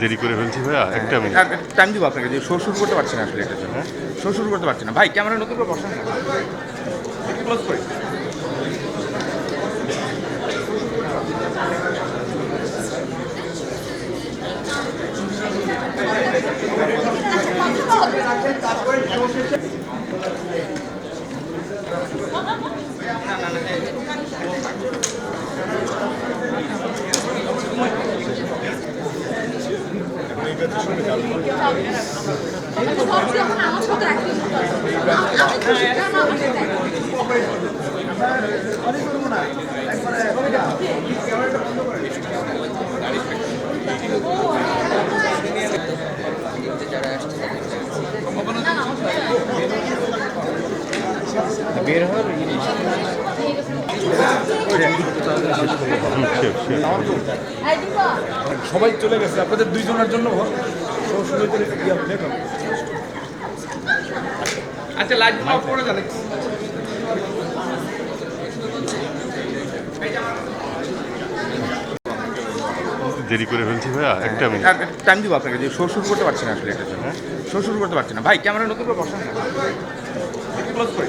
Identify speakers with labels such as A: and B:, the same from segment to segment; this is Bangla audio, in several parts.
A: দেরি করে ফেলছি ভাইয়া একটা মিনিট
B: টাইম দিব আপনাকে যে শো শুরু করতে পারছি না আসলে এটার জন্য। শো শুরু করতে পারছি না। ভাই ক্যামেরা নতুন করে বসান না। ক্লোজ করে। বের হওয়ার
C: সবাই চলে গেছে আপনাদের দুইজনের জন্য
B: আচ্ছা লাইট অফ করে জানে
A: দেরি করে ফেলছি ভাইয়া একটা মিনিট
B: টাইম দিব আপনাকে যে শো শুরু করতে পারছি না আসলে এটার জন্য। শো শুরু করতে পারছি না। ভাই ক্যামেরা নতুন করে বসান না। ক্লোজ করে।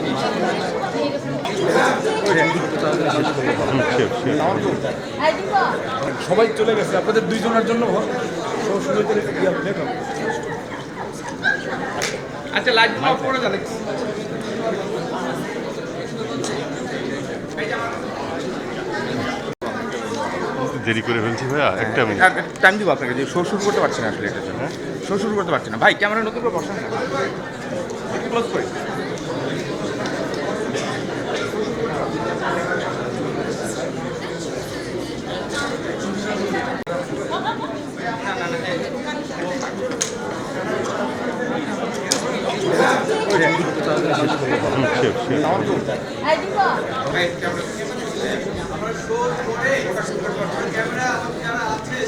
C: সবাই চলে গেছে আপনাদের দুইজনের জন্য
B: আচ্ছা লাইট অফ করে জানে
A: দেরি করে ফেলছি ভাইয়া একটা মিনিট
B: টাইম দিব আপনাকে যে শো শুরু করতে পারছি না আসলে এটার জন্য। শো শুরু করতে পারছি না। ভাই ক্যামেরা নতুন করে বসান না। ক্লোজ করে।
D: ক্যামেরা